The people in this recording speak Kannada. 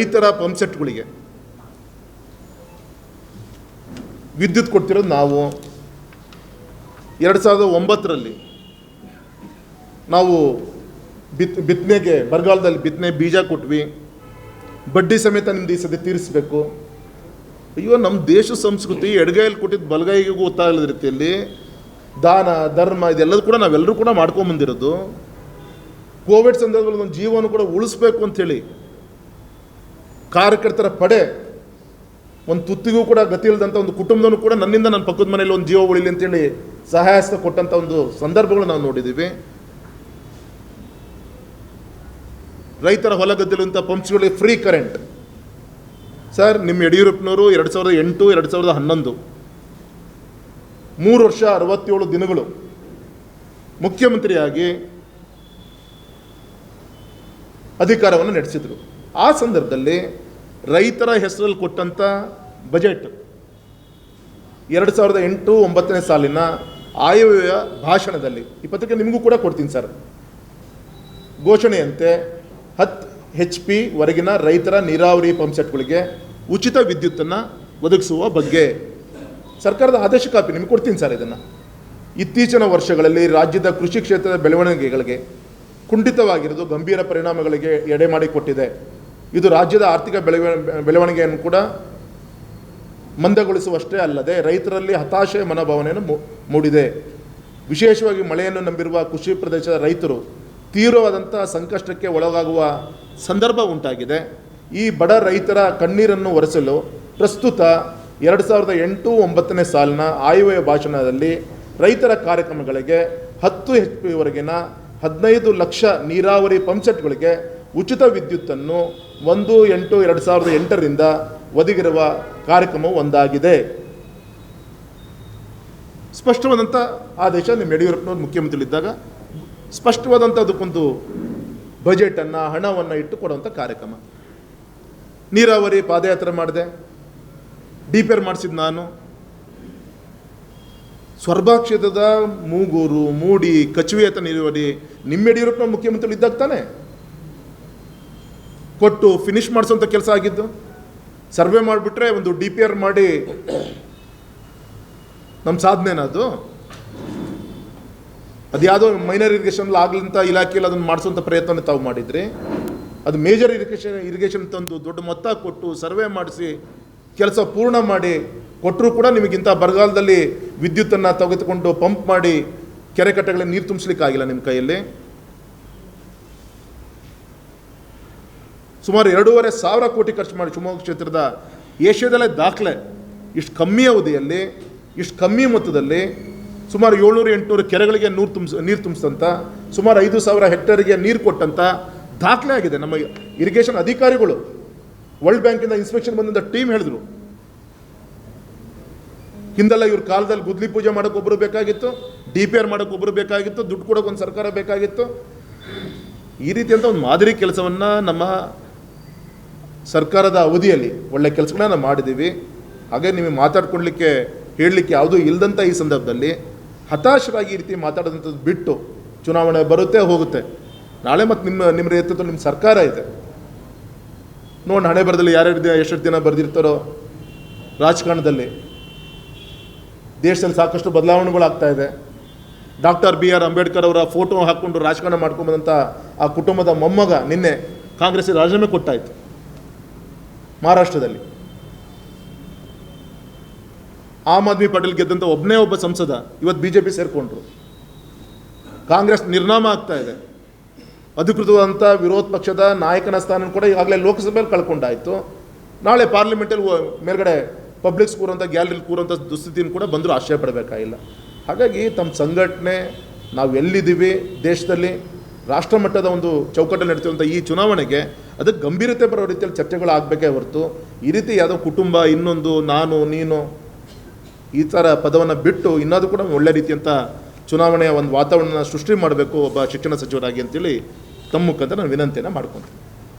ರೈತರ ಪಂಪ್ಸೆಟ್ಗಳಿಗೆ ವಿದ್ಯುತ್ ಕೊಡ್ತಿರೋದು ನಾವು. ಎರಡು ಸಾವಿರದ ಒಂಬತ್ತರಲ್ಲಿ ನಾವು ಬಿತ್ ಬಿತ್ತನೆಗೆ ಬರಗಾಲದಲ್ಲಿ ಬಿತ್ತನೆ ಬೀಜ ಕೊಟ್ವಿ. ಬಡ್ಡಿ ಸಮೇತ ನಿಮ್ದು ಈ ಸದ್ಯ ತೀರಿಸ್ಬೇಕು. ಅಯ್ಯೋ ನಮ್ಮ ದೇಶ ಸಂಸ್ಕೃತಿ ಎಡಗೈಯಲ್ಲಿ ಕೊಟ್ಟಿದ್ದು ಬಲಗೈಗೂ ಗೊತ್ತಾಗದ ರೀತಿಯಲ್ಲಿ ದಾನ, ಧರ್ಮ ಇದೆಲ್ಲದೂ ಕೂಡ ನಾವೆಲ್ಲರೂ ಕೂಡ ಮಾಡ್ಕೊಂಬಂದಿರೋದು. ಕೋವಿಡ್ ಸಂದರ್ಭದಲ್ಲಿ ಒಂದು ಜೀವನ ಕೂಡ ಉಳಿಸ್ಬೇಕು ಅಂಥೇಳಿ ಕಾರ್ಯಕರ್ತರ ಪಡೆ, ಒಂದು ತುತ್ತಿಗೂ ಕೂಡ ಗತಿ ಇಲ್ಲದಂಥ ಒಂದು ಕುಟುಂಬದನ್ನು ಕೂಡ ನನ್ನಿಂದ ನನ್ನ ಪಕ್ಕದ ಮನೆಯಲ್ಲಿ ಒಂದು ಜೀವ ಉಳಿಲಿ ಅಂತೇಳಿ ಸಹಾಯ ಹಸ್ತ ಕೊಟ್ಟಂಥ ಒಂದು ಸಂದರ್ಭಗಳು ನಾವು ನೋಡಿದ್ದೀವಿ ರೈತರ ಹೊಲ ಗದ್ದಲಿರುವಂಥ ಪಂಪ್ಸ್ಗಳಿಗೆ ಫ್ರೀ ಕರೆಂಟ್. ಸರ್ ನಿಮ್ಮ ಯಡಿಯೂರಪ್ಪನವರು ಎರಡು ಸಾವಿರದ ಎಂಟು, ಎರಡು ಸಾವಿರದ ಹನ್ನೊಂದು. ಮೂರು ವರ್ಷ ಅರವತ್ತೇಳು ದಿನಗಳು ಮುಖ್ಯಮಂತ್ರಿಯಾಗಿ ಅಧಿಕಾರವನ್ನು ನಡೆಸಿದರು. ಆ ಸಂದರ್ಭದಲ್ಲಿ ರೈತರ ಹೆಸರಲ್ಲಿ ಕೊಟ್ಟಂಥ ಬಜೆಟ್ ಎರಡು ಸಾವಿರದ ಎಂಟು ಒಂಬತ್ತನೇ ಸಾಲಿನ ಆಯವ್ಯಯ ಭಾಷಣದಲ್ಲಿ, ಈ ಪತ್ರಿಕೆ ನಿಮಗೂ ಕೂಡ ಕೊಡ್ತೀನಿ ಸರ್. ಘೋಷಣೆಯಂತೆ ಹತ್ತು ಹೆಚ್ ಪಿ ವರೆಗಿನ ರೈತರ ನೀರಾವರಿ ಪಂಪ್ಸೆಟ್ಗಳಿಗೆ ಉಚಿತ ವಿದ್ಯುತ್ತನ್ನು ಒದಗಿಸುವ ಬಗ್ಗೆ ಸರ್ಕಾರದ ಆದೇಶ ಕಾಪಿ ನಿಮಗೆ ಕೊಡ್ತೀನಿ ಸರ್ ಇದನ್ನು. ಇತ್ತೀಚಿನ ವರ್ಷಗಳಲ್ಲಿ ರಾಜ್ಯದ ಕೃಷಿ ಕ್ಷೇತ್ರದ ಬೆಳವಣಿಗೆಗಳಿಗೆ ಕುಂಠಿತವಾಗಿರೋದು ಗಂಭೀರ ಪರಿಣಾಮಗಳಿಗೆ ಎಡೆ ಮಾಡಿಕೊಟ್ಟಿದೆ. ಇದು ರಾಜ್ಯದ ಆರ್ಥಿಕ ಬೆಳವ, ಬೆಳವಣಿಗೆಯನ್ನು ಕೂಡ ಮಂದಗೊಳಿಸುವಷ್ಟೇ ಅಲ್ಲದೆ ರೈತರಲ್ಲಿ ಹತಾಶೆ ಮನೋಭಾವನೆಯನ್ನು ಮೂಡಿದೆ. ವಿಶೇಷವಾಗಿ ಮಳೆಯನ್ನು ನಂಬಿರುವ ಕೃಷಿ ಪ್ರದೇಶದ ರೈತರು ತೀವ್ರವಾದಂಥ ಸಂಕಷ್ಟಕ್ಕೆ ಒಳಗಾಗುವ ಸಂದರ್ಭ ಉಂಟಾಗಿದೆ. ಈ ಬಡ ರೈತರ ಕಣ್ಣೀರನ್ನು ಒರೆಸಲು ಪ್ರಸ್ತುತ ಎರಡು ಸಾವಿರದ ಎಂಟು ಒಂಬತ್ತನೇ ಸಾಲಿನ ಆಯವ್ಯಯ ಭಾಷಣದಲ್ಲಿ ರೈತರ ಕಾರ್ಯಕ್ರಮಗಳಿಗೆ ಹತ್ತು ಎಚ್ ಪಿವರೆಗಿನ ಹದಿನೈದು ಲಕ್ಷ ನೀರಾವರಿ ಪಂಪ್ಸೆಟ್ಗಳಿಗೆ ಉಚಿತ ವಿದ್ಯುತ್ತನ್ನು ಒಂದು ಎಂಟು ಎರಡು ಸಾವಿರದ ಎಂಟರಿಂದ ಒದಗಿರುವ ಕಾರ್ಯಕ್ರಮವು ಒಂದಾಗಿದೆ. ಸ್ಪಷ್ಟವಾದಂಥ ಆದೇಶ ನಿಮ್ಮ ಯಡಿಯೂರಪ್ಪನವ್ರು ಮುಖ್ಯಮಂತ್ರಿಗಳಿದ್ದಾಗ ಸ್ಪಷ್ಟವಾದಂಥ ಅದಕ್ಕೊಂದು ಬಜೆಟನ್ನು, ಹಣವನ್ನು ಇಟ್ಟು ಕೊಡುವಂಥ ಕಾರ್ಯಕ್ರಮ. ನೀರಾವರಿ ಪಾದಯಾತ್ರೆ ಮಾಡಿದೆ. ಡಿಪೇರ್ ಮಾಡಿಸಿದ ನಾನು. ಸ್ವರ್ಭಾ ಕ್ಷೇತ್ರದ ಮೂಗೂರು, ಮೂಡಿ ಕಚುವೆತ ನೀರಾವರಿ ನಿಮ್ಮ ಯಡಿಯೂರಪ್ಪನ ಮುಖ್ಯಮಂತ್ರಿಗಳಿದ್ದಾಗ ತಾನೆ ಕೊಟ್ಟು ಫಿನಿಶ್ ಮಾಡಿಸೋಂಥ ಕೆಲಸ ಆಗಿದ್ದು? ಸರ್ವೆ ಮಾಡಿಬಿಟ್ರೆ ಒಂದು ಡಿ ಪಿ ಆರ್ ಮಾಡಿ ನಮ್ಮ ಸಾಧನೆನ ಅದು? ಅದು ಯಾವುದೋ ಮೈನರ್ ಇರಿಗೇಷನ್ ಆಗ್ಲಿಂತ ಇಲಾಖೆಯಲ್ಲಿ ಅದನ್ನು ಮಾಡಿಸೋಂಥ ಪ್ರಯತ್ನ ತಾವು ಮಾಡಿದ್ರಿ. ಅದು ಮೇಜರ್ ಇರಿಗೇಷನ್ ಇರಿಗೇಷನ್ ತಂದು ದೊಡ್ಡ ಮೊತ್ತ ಕೊಟ್ಟು ಸರ್ವೆ ಮಾಡಿಸಿ ಕೆಲಸ ಪೂರ್ಣ ಮಾಡಿ ಕೊಟ್ಟರೂ ಕೂಡ ನಿಮಗಿಂತ ಬರಗಾಲದಲ್ಲಿ ವಿದ್ಯುತ್ತನ್ನು ತೆಗೆದುಕೊಂಡು ಪಂಪ್ ಮಾಡಿ ಕೆರೆ ನೀರು ತುಂಬಿಸ್ಲಿಕ್ಕಾಗಿಲ್ಲ ನಿಮ್ಮ ಕೈಯಲ್ಲಿ. ಸುಮಾರು ಎರಡೂವರೆ ಸಾವಿರ ಕೋಟಿ ಖರ್ಚು ಮಾಡಿ ಶಿವಮೊಗ್ಗ ಕ್ಷೇತ್ರದ ಏಷ್ಯಾದಲ್ಲೇ ದಾಖಲೆ, ಇಷ್ಟು ಕಮ್ಮಿ ಅವಧಿಯಲ್ಲಿ, ಇಷ್ಟು ಕಮ್ಮಿ ಮೊತ್ತದಲ್ಲಿ, ಸುಮಾರು ಏಳ್ನೂರು ಎಂಟುನೂರು ಕೆರೆಗಳಿಗೆ ನೀರು ತುಂಬಿಸ್, ನೀರು ತುಂಬಿಸಿದಂಥ ಸುಮಾರು ಐದು ಸಾವಿರ ಹೆಕ್ಟೇರಿಗೆ ನೀರು ಕೊಟ್ಟಂಥ ದಾಖಲೆ ಆಗಿದೆ. ನಮ್ಮ ಇರಿಗೇಷನ್ ಅಧಿಕಾರಿಗಳು, ವರ್ಲ್ಡ್ ಬ್ಯಾಂಕಿಂದ ಇನ್ಸ್ಪೆಕ್ಷನ್ ಬಂದಂಥ ಟೀಮ್ ಹೇಳಿದ್ರು. ಹಿಂದೆಲ್ಲ ಇವ್ರ ಕಾಲದಲ್ಲಿ ಗುದ್ಲಿ ಪೂಜೆ ಮಾಡೋಕೆ ಒಬ್ಬರು ಬೇಕಾಗಿತ್ತು, ಡಿ ಪಿ ಆರ್ ಮಾಡೋಕೆ ಒಬ್ಬರು ಬೇಕಾಗಿತ್ತು, ದುಡ್ಡು ಕೊಡೋಕೆ ಒಂದು ಸರ್ಕಾರ ಬೇಕಾಗಿತ್ತು. ಈ ರೀತಿಯಂಥ ಒಂದು ಮಾದರಿ ಕೆಲಸವನ್ನು ನಮ್ಮ ಸರ್ಕಾರದ ಅವಧಿಯಲ್ಲಿ ಒಳ್ಳೆ ಕೆಲಸಗಳನ್ನ ಮಾಡಿದ್ದೀವಿ. ಹಾಗೆ ನಿಮಗೆ ಮಾತಾಡ್ಕೊಳ್ಲಿಕ್ಕೆ, ಹೇಳಲಿಕ್ಕೆ ಯಾವುದೂ ಇಲ್ಲದಂಥ ಈ ಸಂದರ್ಭದಲ್ಲಿ ಹತಾಶರಾಗಿ ಈ ರೀತಿ ಮಾತಾಡೋದಂಥದ್ದು ಬಿಟ್ಟು ಚುನಾವಣೆ ಬರುತ್ತೆ, ಹೋಗುತ್ತೆ. ನಾಳೆ ಮತ್ತು ನಿಮ್ಮ ನಿಮ್ಮ ನೇತೃತ್ವ ನಿಮ್ಮ ಸರ್ಕಾರ ಇದೆ. ನೋಡಿ ಹಣೆ ಬರದಲ್ಲಿ ಯಾರ್ಯಾರು ದಿನ ಎಷ್ಟು ದಿನ ಬರೆದಿರ್ತಾರೋ ರಾಜಕಾರಣದಲ್ಲಿ. ದೇಶದಲ್ಲಿ ಸಾಕಷ್ಟು ಬದಲಾವಣೆಗಳಾಗ್ತಾ ಇದೆ. ಡಾಕ್ಟರ್ ಬಿ ಆರ್ ಅಂಬೇಡ್ಕರ್ ಅವರ ಫೋಟೋ ಹಾಕ್ಕೊಂಡು ರಾಜಕಾರಣ ಮಾಡ್ಕೊಂಬಂದಂಥ ಆ ಕುಟುಂಬದ ಮೊಮ್ಮಗ ನಿನ್ನೆ ಕಾಂಗ್ರೆಸ್ ರಾಜೀನಾಮೆ ಕೊಟ್ಟಾಯಿತು. ಮಹಾರಾಷ್ಟ್ರದಲ್ಲಿ. ಆಮ್ ಆದ್ಮಿ ಪಾಟೀಲ್ ಗೆದ್ದಂಥ ಒಬ್ಬನೇ ಒಬ್ಬ ಸಂಸದ ಇವತ್ತು ಬಿ ಜೆ ಪಿ ಸೇರಿಕೊಂಡ್ರು. ಕಾಂಗ್ರೆಸ್ ನಿರ್ನಾಮ ಆಗ್ತಾ ಇದೆ. ಅಧಿಕೃತವಾದಂಥ ವಿರೋಧ ಪಕ್ಷದ ನಾಯಕನ ಸ್ಥಾನ ಕೂಡ ಈಗಾಗಲೇ ಲೋಕಸಭೆಯಲ್ಲಿ ಕಳ್ಕೊಂಡಾಯಿತು. ನಾಳೆ ಪಾರ್ಲಿಮೆಂಟಲ್ಲಿ ಮೇಲ್ಗಡೆ ಪಬ್ಲಿಕ್ಸ್ ಕೂರೋಂಥ ಗ್ಯಾಲರಿಲಿ ಕೂರುವಂಥ ದುಸ್ಥಿತಿಯನ್ನು ಕೂಡ ಬಂದರೂ ಆಶ್ರಯ ಪಡಬೇಕಾಗಿಲ್ಲ. ಹಾಗಾಗಿ ತಮ್ಮ ಸಂಘಟನೆ ನಾವು ಎಲ್ಲಿದ್ದೀವಿ ದೇಶದಲ್ಲಿ, ರಾಷ್ಟ್ರಮಟ್ಟದ ಒಂದು ಚೌಕಟ್ಟಲ್ಲಿ ನಡೀತಿರುವಂಥ ಈ ಚುನಾವಣೆಗೆ ಅದಕ್ಕೆ ಗಂಭೀರತೆ ಬರೋ ರೀತಿಯಲ್ಲಿ ಚರ್ಚೆಗಳು ಆಗಬೇಕೇ ಹೊರತು ಈ ರೀತಿ ಯಾವುದೋ ಕುಟುಂಬ, ಇನ್ನೊಂದು, ನಾನು, ನೀನು ಈ ಥರ ಪದವನ್ನು ಬಿಟ್ಟು ಇನ್ನಾದರೂ ಕೂಡ ಒಳ್ಳೆ ರೀತಿಯಂಥ ಚುನಾವಣೆಯ ಒಂದು ವಾತಾವರಣ ಸೃಷ್ಟಿ ಮಾಡಬೇಕು ಒಬ್ಬ ಶಿಕ್ಷಣ ಸಚಿವರಾಗಿ ಅಂತೇಳಿ ತಮ್ಮ ಮುಖಾಂತರ ನಾನು ವಿನಂತಿಯನ್ನು ಮಾಡ್ಕೊತೀನಿ.